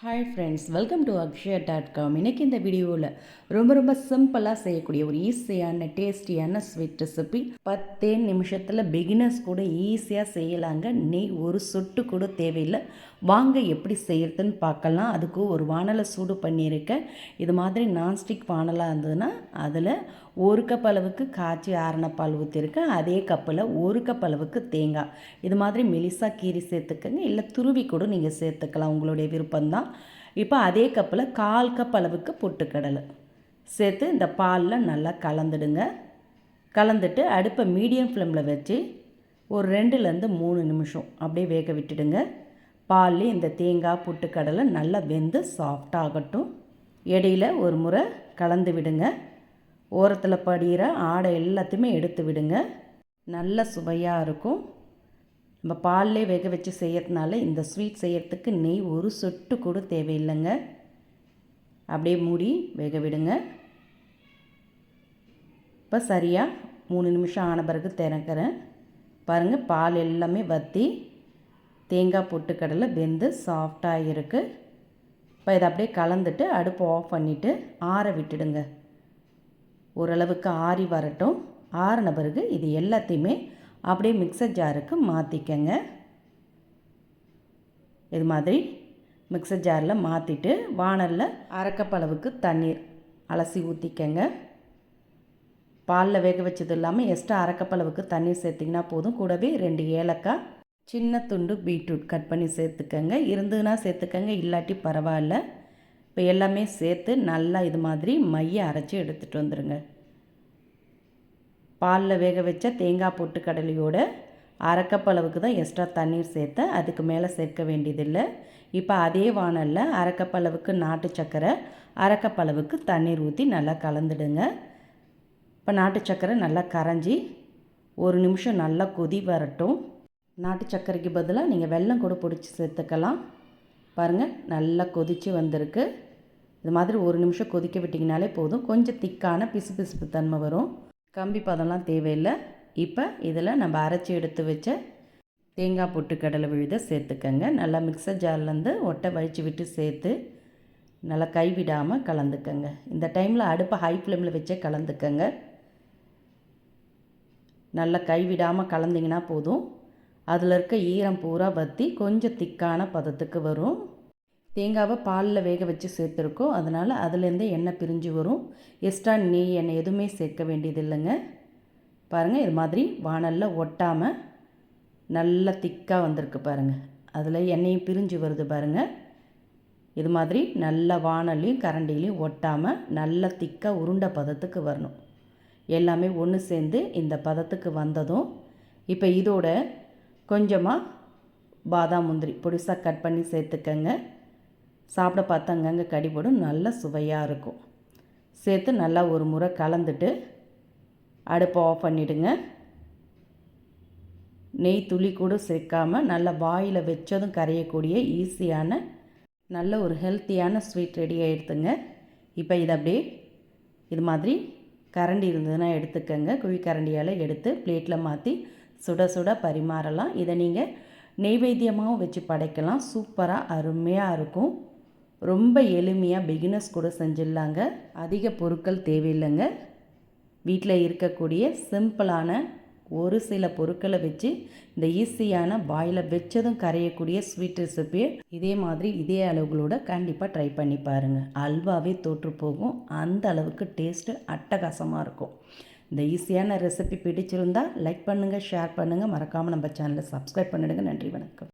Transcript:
Hi friends welcome to Akshaya dot com இன்றைக்கி இந்த வீடியோவில் ரொம்ப ரொம்ப சிம்பிளாக செய்யக்கூடிய ஒரு ஈஸியான டேஸ்டியான ஸ்வீட் ரெசிபி பத்தே நிமிஷத்தில் பிகினர்ஸ் கூட ஈஸியாக செய்யலாங்க. நெய் ஒரு சொட்டு கூட தேவையில்லை. வாங்க எப்படி செய்கிறதுன்னு பார்க்கலாம். அதுக்கு ஒரு வானலை சூடு பண்ணியிருக்கேன். இது மாதிரி நான்ஸ்டிக் வானலாக இருந்ததுன்னா அதில் ஒரு கப் அளவுக்கு காய்ச்சி ஆரண பால் ஊற்றிருக்கேன் அதே கப்பில் ஒரு கப் அளவுக்கு தேங்காய். இது மாதிரி மெலிசா கீரி சேர்த்துக்கங்க. இல்லை துருவி கூட நீங்கள் சேர்த்துக்கலாம். உங்களுடைய விருப்பம்தான். இப்போ அதே கப்பில் கால் கப் அளவுக்கு பொட்டுக்கடலை சேர்த்து இந்த பாலில் நல்லா கலந்துடுங்க. கலந்துட்டு அடுப்பை மீடியம் ஃப்ளேமில் வச்சு ஒரு ரெண்டுலேருந்து மூணு நிமிஷம் அப்படியே வேக விட்டுடுங்க. பால்லேயும் இந்த தேங்காய் புட்டுக்கடலை நல்லா வெந்து சாஃப்டாகட்டும் இடையில் ஒரு முறை கலந்து விடுங்க. ஓரத்தில் படிகிற ஆடை எல்லாத்தையுமே எடுத்து விடுங்க. நல்ல சுவையாக இருக்கும். நம்ம பால்லே வேக வச்சு செய்யறதுனால இந்த ஸ்வீட் செய்யறதுக்கு நெய் ஒரு சொட்டு கூட தேவையில்லைங்க. அப்படியே மூடி வேக விடுங்க. இப்போ சரியாக மூணு நிமிஷம் ஆன பிறகு திறக்கிறேன். பாருங்கள் பால் எல்லாமே வற்றி தேங்காய் பொட்டுக்கடலை வெந்து சாஃப்டாக இருக்குது இப்போ இதை அப்படியே கலந்துட்டு அடுப்பு ஆஃப் பண்ணிவிட்டு ஆற விட்டுடுங்க. ஓரளவுக்கு ஆறி வரட்டும். ஆறின பிறகு இது எல்லாத்தையுமே அப்படியே மிக்சர் ஜாருக்கு மாற்றிக்கங்க இது மாதிரி மிக்சர் ஜாரில் மாற்றிட்டு வானலில் அரைக்கப்பளவுக்கு தண்ணீர் அலசி ஊற்றிக்கங்க பாலில் வேக வச்சது இல்லாமல் எக்ஸ்ட்ரா அரைக்கப்பளவுக்கு தண்ணீர் சேர்த்திங்கன்னா போதும். கூடவே ரெண்டு ஏலக்காய் சின்ன துண்டு பீட்ரூட் கட் பண்ணி சேர்த்துக்கங்க. இருந்ததுன்னா சேர்த்துக்கங்க இல்லாட்டி பரவாயில்ல. இப்போ எல்லாமே சேர்த்து நல்லா இது மாதிரி மைய அரைச்சி எடுத்துகிட்டு வந்துடுங்க பாலில் வேக வச்ச தேங்காய் பொட்டு கடலையோட அரைக்கப்பளவுக்கு தான் எக்ஸ்ட்ரா தண்ணீர் சேர்த்தேன் அதுக்கு மேலே சேர்க்க வேண்டியதில்லை. இப்போ அதே வானலில் அரைக்கப்பளவுக்கு நாட்டு சக்கரை அரைக்கப்பளவுக்கு தண்ணீர் ஊற்றி நல்லா கலந்துடுங்க. இப்போ நாட்டு சக்கரை நல்லா கரைஞ்சி ஒரு நிமிஷம் நல்லா கொதி வரட்டும். நாட்டு சர்க்கரைக்கு பதிலாக நீங்கள் வெல்லம் கூட பிடிச்சி சேர்த்துக்கலாம். பாருங்கள் நல்லா கொதித்து வந்திருக்கு. இது மாதிரி ஒரு நிமிஷம் கொதிக்க விட்டிங்கனாலே போதும். கொஞ்சம் திக்கான பிசு பிசுப்பு தன்மை வரும். கம்பி பதம்லாம் தேவையில்லை. இப்போ இதில் நம்ம அரைச்சி எடுத்து வச்ச தேங்காய் பொட்டு கடலை விழுத சேர்த்துக்கங்க. நல்லா மிக்சர் ஜார்லேருந்து ஒட்டை வழித்து விட்டு சேர்த்து நல்லா கைவிடாமல் கலந்துக்கங்க. இந்த டைமில் அடுப்பை ஹை ஃப்ளேமில் வச்சே கலந்துக்கங்க. நல்லா கைவிடாமல் கலந்திங்கன்னா போதும். அதில் இருக்க ஈரம் பூரா வற்றி கொஞ்சம் திக்கான பதத்துக்கு வரும். தேங்காவை பாலில் வேக வச்சு சேர்த்துருக்கோம். அதனால் அதுலேருந்து எண்ணெய் பிரிஞ்சு வரும். எக்ஸ்ட்ரா நெய் எண்ணெய் எதுவுமே சேர்க்க வேண்டியது இல்லைங்க. பாருங்கள் இது மாதிரி வானலில் ஒட்டாமல் நல்லா திக்காக வந்திருக்கு பாருங்கள் அதில் எண்ணெயும் பிரிஞ்சு வருது பாருங்கள் இது மாதிரி நல்ல வானலையும் கரண்டிலையும் ஒட்டாமல் நல்ல திக்காக உருண்டை பதத்துக்கு வரணும். எல்லாமே ஒன்று சேர்ந்து இந்த பதத்துக்கு வந்ததும் இப்போ இதோட கொஞ்சமாக பாதாம் முந்திரி பொடிசாக கட் பண்ணி சேர்த்துக்கங்க. சாப்பிட பார்த்து அங்கங்கே கடிபடும் நல்ல சுவையாக இருக்கும். சேர்த்து நல்லா ஒரு முறை கலந்துட்டு அடுப்பை ஆஃப் பண்ணிவிடுங்க நெய் துளி கூட சேர்க்காமல் நல்லா வாயில் வச்சதும் கரையக்கூடிய ஈஸியான நல்ல ஒரு ஹெல்த்தியான ஸ்வீட் ரெடி ஆகிடுதுங்க இப்போ இதை அப்படியே இது மாதிரி கரண்டி இருந்ததுன்னா எடுத்துக்கங்க. குழி கரண்டியால் எடுத்து பிளேட்டில் மாற்றி சுட சுட பரிமாறலாம். இதை நீங்கள் நெய்வேத்தியமாகவும் வச்சு படைக்கலாம். சூப்பராக அருமையாக இருக்கும். ரொம்ப எளிமையாக பிகினர்ஸ் கூட செஞ்சிடலாங்க. அதிக பொருட்கள் தேவையில்லைங்க. வீட்டில் இருக்கக்கூடிய சிம்பிளான ஒரு சில பொருட்களை வச்சு இந்த ஈஸியான பாயில் வச்சதும் கரையக்கூடிய ஸ்வீட் ரெசிபியை இதே மாதிரி இதே அளவுகளோட கண்டிப்பாக ட்ரை பண்ணி பாருங்கள் அல்வாவே தோற்று போகும். அந்த அளவுக்கு டேஸ்ட்டு அட்டகாசமாக இருக்கும். இந்த ஈஸியான ரெசிபி பிடிச்சிருந்தால் லைக் பண்ணுங்கள் ஷேர் பண்ணுங்கள் மறக்காமல் நம்ம சேனலை சப்ஸ்கிரைப் பண்ணிடுங்க. நன்றி வணக்கம்.